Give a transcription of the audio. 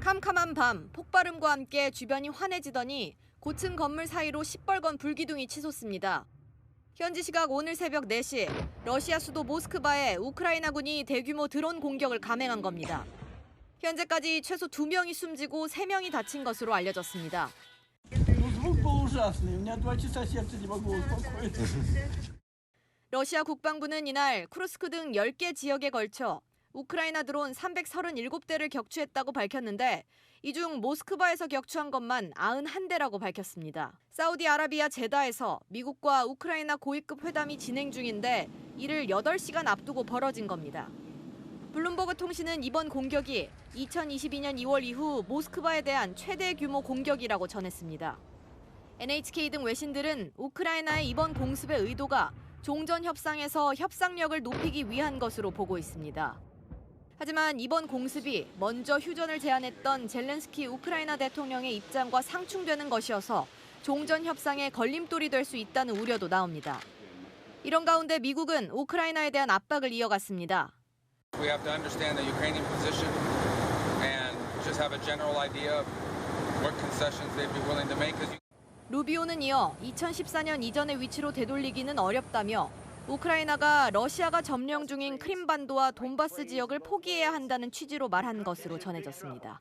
캄캄한 밤 폭발음과 함께 주변이 환해지더니 고층 건물 사이로 시뻘건 불기둥이 치솟습니다. 현지 시각 오늘 새벽 4시 러시아 수도 모스크바에 우크라이나군이 대규모 드론 공격을 감행한 겁니다. 현재까지 최소 2명이 숨지고 3명이 다친 것으로 알려졌습니다. 러시아 국방부는 이날 크루스크 등 10개 지역에 걸쳐 우크라이나 드론 337대를 격추했다고 밝혔는데 이 중 모스크바에서 격추한 것만 91대라고 밝혔습니다. 사우디아라비아 제다에서 미국과 우크라이나 고위급 회담이 진행 중인데 이를 8시간 앞두고 벌어진 겁니다. 블룸버그 통신은 이번 공격이 2022년 2월 이후 모스크바에 대한 최대 규모 공격이라고 전했습니다. NHK 등 외신들은 우크라이나의 이번 공습의 의도가 종전 협상에서 협상력을 높이기 위한 것으로 보고 있습니다. 하지만 이번 공습이 먼저 휴전을 제안했던 젤렌스키 우크라이나 대통령의 입장과 상충되는 것이어서 종전 협상에 걸림돌이 될 수 있다는 우려도 나옵니다. 이런 가운데 미국은 우크라이나에 대한 압박을 이어갔습니다. We have to understand the Ukrainian position and just have a general idea of what concessions they'd be willing to make. 루비오는 이어 2014년 이전의 위치로 되돌리기는 어렵다며 우크라이나가 러시아가 점령 중인 크림반도와 돈바스 지역을 포기해야 한다는 취지로 말한 것으로 전해졌습니다.